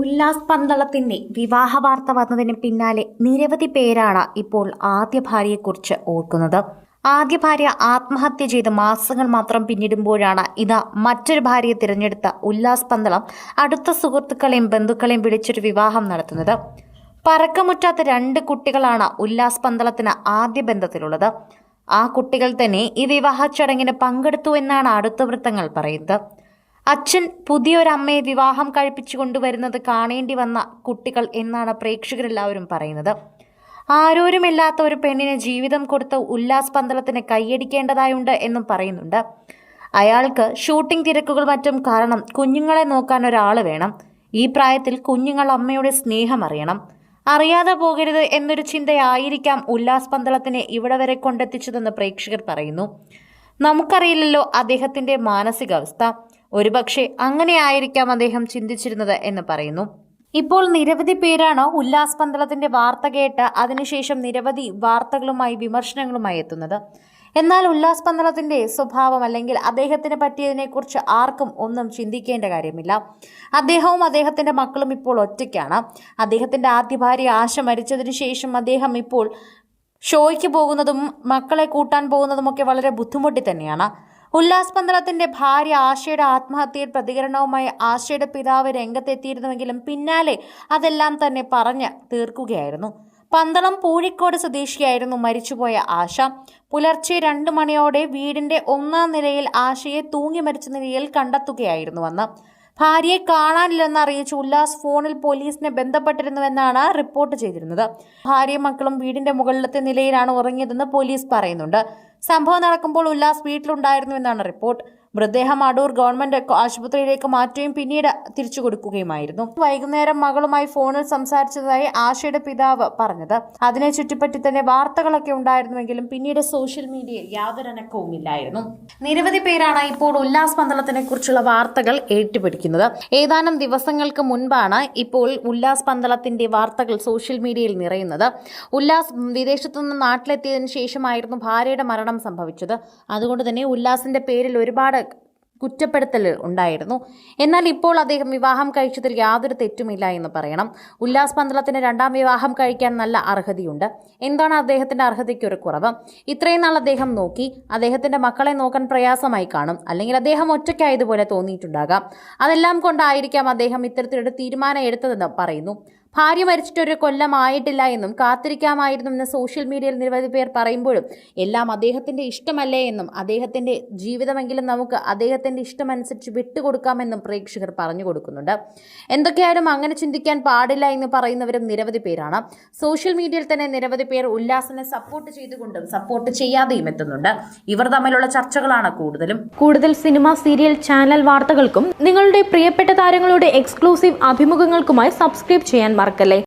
ഉല്ലാസ് പന്തളത്തിന്റെ വിവാഹ വാർത്ത വന്നതിന് പിന്നാലെ നിരവധി പേരാണ് ഇപ്പോൾ ആദ്യ ഭാര്യയെക്കുറിച്ച് ഓർക്കുന്നത്. ആദ്യ ഭാര്യ ആത്മഹത്യ ചെയ്ത് മാസങ്ങൾ മാത്രം പിന്നിടുമ്പോഴാണ് ഇതാ മറ്റൊരു ഭാര്യയെ തിരഞ്ഞെടുത്ത ഉല്ലാസ് പന്തളം അടുത്ത സുഹൃത്തുക്കളെയും ബന്ധുക്കളെയും വിളിച്ചൊരു വിവാഹം നടത്തുന്നത്. പറക്കമുറ്റാത്ത രണ്ട് കുട്ടികളാണ് ഉല്ലാസ് പന്തളത്തിന് ആദ്യ ബന്ധത്തിലുള്ളത്. ആ കുട്ടികൾ തന്നെ ഈ വിവാഹ ചടങ്ങിന് പങ്കെടുത്തു എന്നാണ് അടുത്ത വൃത്തങ്ങൾ പറയുന്നത്. അച്ഛൻ പുതിയൊരമ്മയെ വിവാഹം കഴിപ്പിച്ചു കൊണ്ടുവരുന്നത് കാണേണ്ടി വന്ന കുട്ടികൾ എന്നാണ് പ്രേക്ഷകരെല്ലാവരും പറയുന്നത്. ആരോരുമില്ലാത്ത ഒരു പെണ്ണിന് ജീവിതം കൊടുത്ത ഉല്ലാസ് പന്തളത്തിന് കൈയടിക്കേണ്ടതായുണ്ട് എന്നും പറയുന്നുണ്ട്. അയാൾക്ക് ഷൂട്ടിംഗ് തിരക്കുകൾ മറ്റും കാരണം കുഞ്ഞുങ്ങളെ നോക്കാൻ ഒരാൾ വേണം. ഈ പ്രായത്തിൽ കുഞ്ഞുങ്ങൾ അമ്മയുടെ സ്നേഹം അറിയണം. അറിയാതെ പോകരുത് എന്നൊരു ചിന്തയായിരിക്കാം ഉല്ലാസ് പന്തളത്തിനെ ഇവിടെ വരെ കൊണ്ടെത്തിച്ചതെന്ന് പ്രേക്ഷകർ പറയുന്നു. നമുക്കറിയില്ലല്ലോ അദ്ദേഹത്തിന്റെ മാനസികാവസ്ഥ. ഒരുപക്ഷെ അങ്ങനെയായിരിക്കാം അദ്ദേഹം ചിന്തിച്ചിരുന്നത് എന്ന് പറയുന്നു. ഇപ്പോൾ നിരവധി പേരാണ് ഉല്ലാസ് പന്തളത്തിന്റെ വാർത്ത കേട്ട് അതിനുശേഷം നിരവധി വാർത്തകളുമായി വിമർശനങ്ങളുമായി എത്തുന്നത്. എന്നാൽ ഉല്ലാസ് പന്തളത്തിന്റെ സ്വഭാവം അല്ലെങ്കിൽ അദ്ദേഹത്തിന് പറ്റിയതിനെക്കുറിച്ച് ആർക്കും ഒന്നും ചിന്തിക്കേണ്ട കാര്യമില്ല. അദ്ദേഹവും അദ്ദേഹത്തിന്റെ മക്കളും ഇപ്പോൾ ഒറ്റയ്ക്കാണ്. അദ്ദേഹത്തിന്റെ ആദ്യ ഭാര്യ ആശ മരിച്ചതിന് ശേഷം അദ്ദേഹം ഇപ്പോൾ ഷോയ്ക്ക് പോകുന്നതും മക്കളെ കൂട്ടാൻ പോകുന്നതും ഒക്കെ വളരെ ബുദ്ധിമുട്ടി തന്നെയാണ്. ഉല്ലാസ് പന്തളത്തിന്റെ ഭാര്യ ആശയുടെ ആത്മഹത്യയിൽ പ്രതികരണവുമായി ആശയുടെ പിതാവ് രംഗത്തെത്തിയിരുന്നുവെങ്കിലും പിന്നാലെ അതെല്ലാം തന്നെ പറഞ്ഞ് തീർക്കുകയായിരുന്നു. പന്തളം പൂഴിക്കോട് സ്വദേശിയായിരുന്നു മരിച്ചുപോയ ആശ. പുലർച്ചെ രണ്ട് മണിയോടെ വീടിന്റെ ഒന്നാം നിലയിൽ ആശയെ തൂങ്ങി മരിച്ച നിലയിൽ കണ്ടെത്തുകയായിരുന്നു അന്ന്. ഭാര്യയെ കാണാനില്ലെന്ന് അറിയിച്ച് ഉല്ലാസ് ഫോണിൽ പോലീസിനെ ബന്ധപ്പെട്ടിരുന്നുവെന്നാണ് റിപ്പോർട്ട് ചെയ്തിരുന്നത്. ഭാര്യയും മക്കളും വീടിന്റെ മുകളിലത്തെ നിലയിലാണ് ഉറങ്ങിയതെന്ന് പോലീസ് പറയുന്നുണ്ട്. സംഭവം നടക്കുമ്പോൾ ഉല്ലാസ് വീട്ടിലുണ്ടായിരുന്നുവെന്നാണ് റിപ്പോർട്ട്. മൃതദേഹം അടൂർ ഗവൺമെന്റ് ആശുപത്രിയിലേക്ക് മാറ്റുകയും പിന്നീട് തിരിച്ചു കൊടുക്കുകയുമായിരുന്നു വൈകുന്നേരം മകളുമായി ഫോണിൽ സംസാരിച്ചതായി ആശയുടെ പിതാവ് പറഞ്ഞത്. അതിനെ ചുറ്റിപ്പറ്റി തന്നെ വാർത്തകളൊക്കെ ഉണ്ടായിരുന്നുവെങ്കിലും പിന്നീട് സോഷ്യൽ മീഡിയയിൽ യാതൊരു അനക്കവുമില്ലായിരുന്നു. നിരവധി പേരാണ് ഇപ്പോൾ ഉല്ലാസ് പന്തളത്തിനെ കുറിച്ചുള്ള വാർത്തകൾ ഏറ്റുപിടിക്കുന്നത്. ഏതാനും ദിവസങ്ങൾക്ക് മുൻപാണ് ഇപ്പോൾ ഉല്ലാസ് പന്തളത്തിന്റെ വാർത്തകൾ സോഷ്യൽ മീഡിയയിൽ നിറയുന്നത്. ഉല്ലാസ് വിദേശത്തു നിന്ന് നാട്ടിലെത്തിയതിനു ശേഷമായിരുന്നു ഭാര്യയുടെ മരണം സംഭവിച്ചത്. അതുകൊണ്ട് തന്നെ ഉല്ലാസിന്റെ പേരിൽ ഒരുപാട് കുറ്റപ്പെടുത്തൽ ഉണ്ടായിരുന്നു. എന്നാൽ ഇപ്പോൾ അദ്ദേഹം വിവാഹം കഴിച്ചതിൽ യാതൊരു തെറ്റുമില്ല എന്ന് പറയണം. ഉല്ലാസ് പന്തളത്തിന് രണ്ടാം വിവാഹം കഴിക്കാൻ നല്ല അർഹതയുണ്ട്. എന്താണ് അദ്ദേഹത്തിന്റെ അർഹതയ്ക്ക് ഒരു കുറവ്? ഇത്രയും നാൾ അദ്ദേഹം നോക്കി അദ്ദേഹത്തിന്റെ മക്കളെ നോക്കാൻ പ്രയാസമായി കാണും. അല്ലെങ്കിൽ അദ്ദേഹം ഒറ്റയ്ക്കായതുപോലെ തോന്നിയിട്ടുണ്ടാകാം. അതെല്ലാം കൊണ്ടായിരിക്കാം അദ്ദേഹം ഇത്തരത്തിലൊരു തീരുമാനം എടുത്തതെന്ന് പറയുന്നു. ഭാര്യ മരിച്ചിട്ടൊരു കൊല്ലമായിട്ടില്ല എന്നും കാത്തിരിക്കാമായിരുന്നു എന്ന് സോഷ്യൽ മീഡിയയിൽ നിരവധി പേർ പറയുമ്പോഴും എല്ലാം അദ്ദേഹത്തിന്റെ ഇഷ്ടമല്ലേ എന്നും അദ്ദേഹത്തിന്റെ ജീവിതമെങ്കിലും നമുക്ക് അദ്ദേഹത്തിന്റെ ഇഷ്ടമനുസരിച്ച് വിട്ടുകൊടുക്കാമെന്നും പ്രേക്ഷകർ പറഞ്ഞു കൊടുക്കുന്നുണ്ട്. എന്തൊക്കെയായാലും അങ്ങനെ ചിന്തിക്കാൻ പാടില്ല എന്ന് പറയുന്നവരും നിരവധി പേരാണ്. സോഷ്യൽ മീഡിയയിൽ തന്നെ നിരവധി പേർ ഉല്ലാസിനെ സപ്പോർട്ട് ചെയ്തുകൊണ്ടും സപ്പോർട്ട് ചെയ്യാതെയും എത്തുന്നുണ്ട്. ഇവർ തമ്മിലുള്ള ചർച്ചകളാണ് കൂടുതലും. കൂടുതൽ സിനിമ സീരിയൽ ചാനൽ വാർത്തകൾക്കും നിങ്ങളുടെ പ്രിയപ്പെട്ട താരങ്ങളുടെ എക്സ്ക്ലൂസീവ് അഭിമുഖങ്ങൾക്കുമായി സബ്സ്ക്രൈബ് ചെയ്യാൻ മറക്കല്ലേ